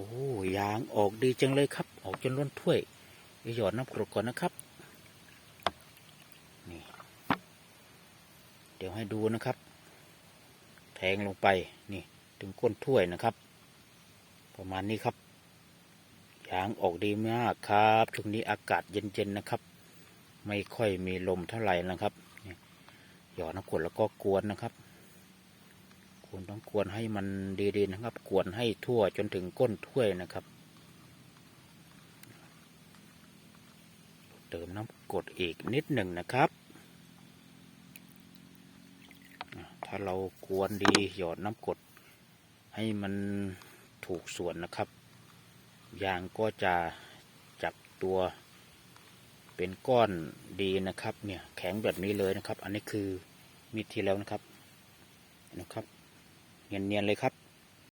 อ้ยางออกดีจังเลยครับ ออกจนล้นถ้วยเดี๋ยวหยอดน้ำกรดก่อนนะครับ นี่ เดี๋ยวให้ดูนะครับ แทงลงไป นี่ ถึงก้นถ้วยนะครับ ประมาณนี้ครับ ยางออกดีมากครับ ช่วงนี้อากาศเย็นๆนะครับ ไม่ค่อยมีลมเท่าไหร่นะครับหยอดน้ำกรดแล้วก็กวนนะครับ ต้องกวนให้มันดีๆนะครับ กวนให้ทั่วจนถึงก้นถ้วยนะครับ เติมน้ำกดอีกนิดหนึ่งนะครับ ถ้าเรากวนดีหยอดน้ำกดให้มันถูกส่วนนะครับ ยางก็จะจับตัวเป็นก้อนดีนะครับ เนี่ยแข็งแบบนี้เลยนะครับ อันนี้คือมีดที่แล้วนะครับนะครับ เนียนๆเลยครับ